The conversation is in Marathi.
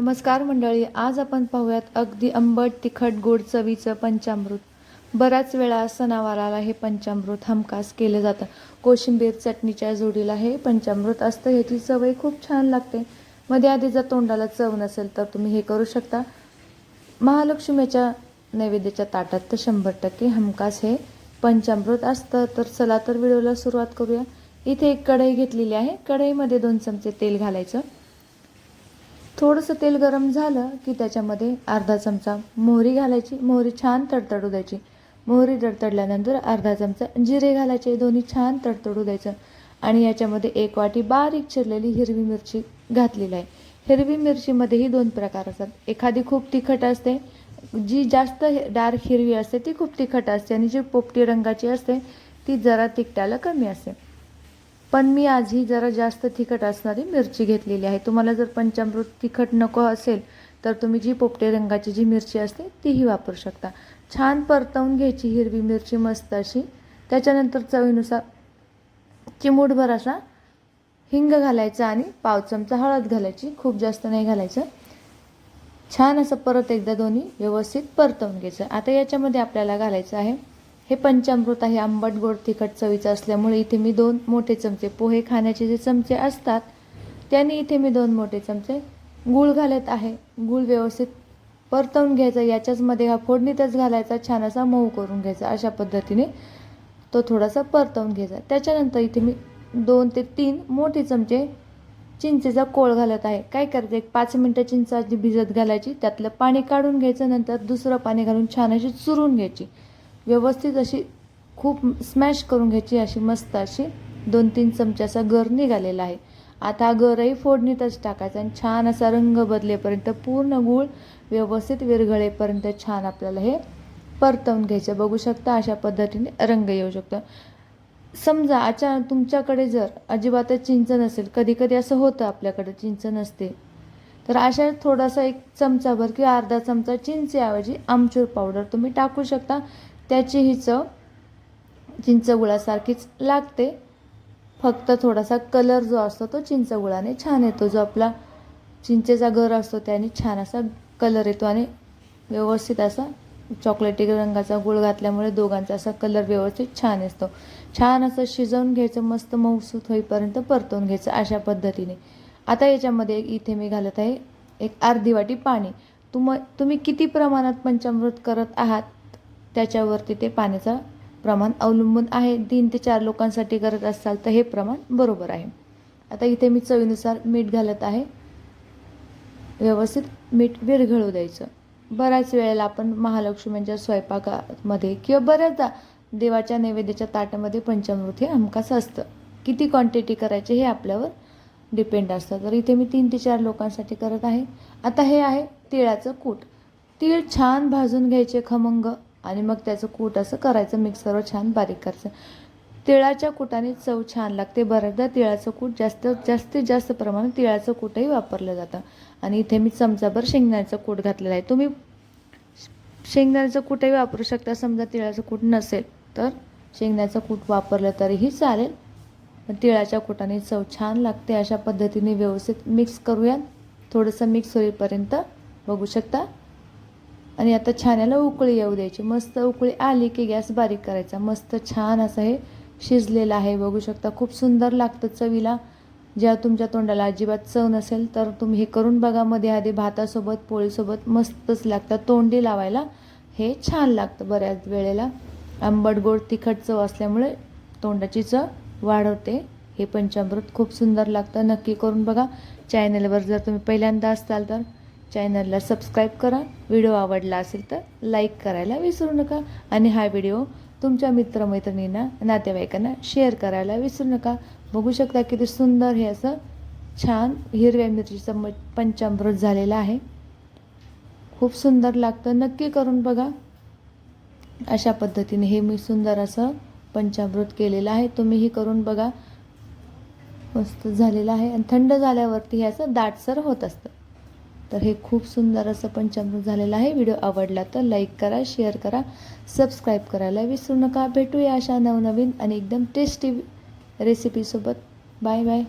नमस्कार मंडळी आज आपण पाहूयात अगदी आंबट तिखट गोड चवीचं पंचामृत. बऱ्याच वेळा सणावाराला हे पंचामृत हमखास केलं जातं. कोशिंबीर चटणीच्या जोडीला हे पंचामृत असतं ह्याची चवही खूप छान लागते. मध्ये आधी जर तोंडाला चव नसेल तर तुम्ही हे करू शकता. महालक्ष्मीच्या नैवेद्याच्या ताटात तर शंभर टक्के हमखास हे पंचामृत असतं. तर चला तर व्हिडिओला सुरुवात करूया. इथे एक कढई घेतलेली आहे. कढईमध्ये दोन चमचे तेल घालायचं. थोडंसं तेल गरम झालं की त्याच्यामध्ये अर्धा चमचा मोहरी घालायची. मोहरी छान तडतडू द्यायची. मोहरी तडतडल्यानंतर अर्धा चमचा जिरे घालायचे. दोन्ही छान तडतडू द्यायचं. आणि याच्यामध्ये एक वाटी बारीक चिरलेली हिरवी मिरची घातलेली आहे. हिरवी मिरचीमध्येही दोन प्रकार असतात. एखादी खूप तिखट असते जी जास्त डार्क हिरवी असते ती खूप तिखट असते आणि जी पोपटी रंगाची असते ती जरा तिखटाला कमी असते. पण मी आज ही जरा जास्त तिखट असणारी मिरची घेतलेली आहे. तुम्हाला जर पंचामृत तिखट नको असेल तर तुम्ही जी पोपटे रंगाची जी मिरची असते तीही वापरू शकता. छान परतवून घ्यायची हिरवी मिरची मस्त अशी. त्याच्यानंतर चवीनुसार चिमूटभर असा हिंग घालायचा आणि पाव चमचा हळद घालायची खूप जास्त नाही घालायचं. छान असं परत एकदा दोन्ही व्यवस्थित परतवून घ्यायचं. आता याच्यामध्ये आपल्याला घालायचं आहे हे पंचामृत आहे आंबट गोड तिखट चवीचं असल्यामुळे इथे मी दोन मोठे चमचे पोहे खाण्याचे जे चमचे असतात त्याने इथे मी दोन मोठे चमचे गूळ घालत आहे. गूळ व्यवस्थित परतवून घ्यायचा याच्याचमध्ये हा फोडणीतच घालायचा छान असा मऊ करून घ्यायचा. अशा पद्धतीने तो थोडासा परतवून घ्यायचा. त्याच्यानंतर इथे मी दोन ते तीन मोठे चमचे चिंचेचा कोळ घालत आहे. काय करायचं? एक पाच मिनटं चिंच आधी भिजत घालायची त्यातलं पाणी काढून घ्यायचं नंतर दुसरं पाणी घालून छान अशी चुरून घ्यायची. व्यवस्थित अशी खूप स्मॅश करून घ्यायची अशी मस्त अशी दोन तीन चमच्याचा गर निघालेला आहे. आता हा गरही फोडणीतच टाकायचा आणि छान असा रंग बदलेपर्यंत पूर्ण गूळ व्यवस्थित विरघळेपर्यंत छान आपल्याला हे परतवून घ्यायचं. बघू शकता अशा पद्धतीने रंग येऊ शकतो. समजा अचानक तुमच्याकडे जर अजिबातच चिंच नसेल कधी कधी असं होतं आपल्याकडे चिंच नसते तर अशा थोडासा एक चमचाभर किंवा अर्धा चमचा चिंचेऐवजी आमचूर पावडर तुम्ही टाकू शकता. त्याची ही चव चिंच गुळासारखीच लागते. फक्त थोडासा कलर जो असतो तो चिंच गुळाने छान येतो. जो आपला चिंचेचा घर असतो त्याने छान असा कलर येतो आणि व्यवस्थित असा चॉकलेटी रंगाचा गुळ घातल्यामुळे दोघांचा असा कलर व्यवस्थित छान असतो. छान असं शिजवून घ्यायचं मस्त मऊसूत होईपर्यंत परतवून घ्यायचं अशा पद्धतीने. आता याच्यामध्ये एक इथे मी घालत आहे एक अर्धी वाटी पाणी. तुम तुम्ही किती प्रमाणात पंचामृत करत आहात? त्याच्यावरती ते पाण्याचं प्रमाण अवलंबून आहे. तीन ते चार लोकांसाठी करत असाल तर हे प्रमाण बरोबर आहे. आता इथे मी चवीनुसार मीठ घालत आहे. व्यवस्थित मीठ विरघळू द्यायचं. बऱ्याच वेळेला आपण महालक्ष्मींच्या स्वयंपाकामध्ये किंवा बऱ्याचदा देवाच्या नैवेद्याच्या ताटामध्ये पंचामृत हे हमखास असतं. किती क्वांटिटी करायचे हे आपल्यावर डिपेंड असतं. तर इथे मी तीन ते चार लोकांसाठी करत आहे. आता हे आहे तिळाचं कूट. तीळ छान भाजून घ्यायचे खमंग. आणि मग त्याचं कूट असं करायचं मिक्सरवर छान बारीक करायचं. तिळाच्या कुटाने चव छान लागते. बऱ्याचदा तिळाचं कूट जास्त जास्तीत जास्त प्रमाणात तिळाचं कूटही वापरलं जातं. आणि इथे मी चमचाभर शेंगदाण्याचं कूट घातलेलं आहे. तुम्ही शेंगदाण्याचं कूटही वापरू शकता. समजा तिळाचं कूट नसेल तर शेंगदाण्याचं कूट वापरलं तरीही चालेल. पण तिळाच्या कुटाने चव छान लागते. अशा पद्धतीने व्यवस्थित मिक्स करूयात. थोडंसं मिक्स होईपर्यंत बघू शकता. आणि आता छान्याला उकळी येऊ द्यायची. मस्त उकळी आली की गॅस बारीक करायचा. मस्त छान असं हे शिजलेलं आहे. बघू शकता खूप सुंदर लागतं चवीला. ज्या तुमच्या तोंडाला अजिबात चव नसेल तर तुम्ही हे करून बघा. मध्ये आधी भातासोबत पोळीसोबत मस्तच लागतं. तोंडी लावायला हे छान लागतं बऱ्याच वेळेला. आंबट गोड तिखट चव असल्यामुळे तोंडाची चव वाढवते. हे पंचामृत खूप सुंदर लागतं. नक्की करून बघा. चॅनलवर जर तुम्ही पहिल्यांदा असाल तर चॅनलला सबस्क्राईब करा. व्हिडिओ आवडला असेल तर लाईक करायला विसरू नका आणि हा व्हिडिओ तुमच्या मित्रमैत्रिणींना नातेवाईकांना शेअर करायला विसरू नका. बघू शकता किती सुंदर हे असं छान हिरव्या मिरचीचं म पंचामृत झालेलं आहे. खूप सुंदर लागतं. नक्की करून बघा. अशा पद्धतीने हे मी सुंदर असं पंचामृत केलेलं आहे. तुम्हीही करून बघा. मस्त झालेलं आहे. आणि थंड झाल्यावरती हे असं दाटसर होत असतं. तर हे खूप सुंदर असं पंचामृत झालेलं आहे. व्हिडिओ आवडला तर लाईक करा शेअर करा सबस्क्राईब करायला विसरू नका. भेटूया अशा नवनवीन आणि एकदम टेस्टी रेसिपीसोबत बाय बाय